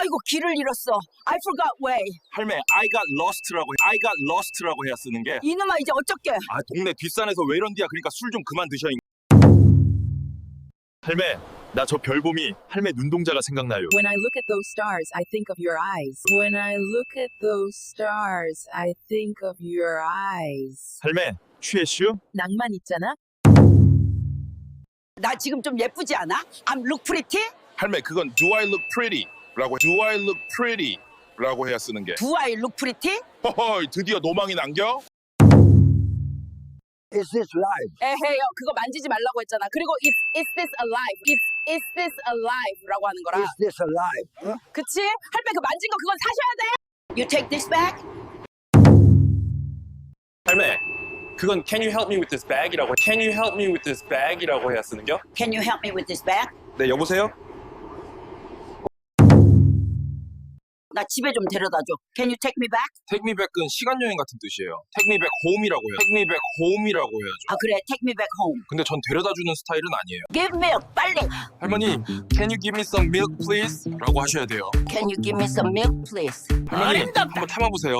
아이고 길을 잃었어. I forgot way. 할매 I got lost라고 해. I got lost라고 해야 쓰는 게. 이놈아 이제 어쩌게? 아 동네 뒷산에서 왜 이런디야. 그러니까 술 좀 그만 드셔. 이- 할매 나 저 별봄이 할매 눈동자가 생각나요. When I look at those stars, I think of your eyes. When I look at those stars, I think of your eyes. 할매 취했슈? 낭만 있잖아? 나 지금 좀 예쁘지 않아? I'm look pretty? 할매 그건 Do I look pretty? 라고 Do I look pretty? 라고 해야 쓰는 게 Do I look pretty? 허허 드디어 노망이 남겨? Is this live? 에헤요 그거 만지지 말라고 했잖아. 그리고 it's is this alive? It's is this alive라고 하는 거라. Is this alive? Huh? 그치? 할배 그 만진 거 그건 사셔야 돼. You take this back? 할매 그건 Can you help me with this bag이라고 Can you help me with this bag이라고 해야 쓰는겨? Can you help me with this bag? 네 여보세요? 나 집에 좀 데려다 줘. Can you take me back? Take me back은 시간 여행 같은 뜻이에요. Take me back home이라고 해요. Take me back home이라고 해야죠. 아 그래, take me back home. 근데 전 데려다 주는 스타일은 아니에요. Give milk, 빨리. 할머니, can you give me some milk please? 라고 하셔야 돼요. Can you give me some milk, please? 할머니, 한번 참아 보세요.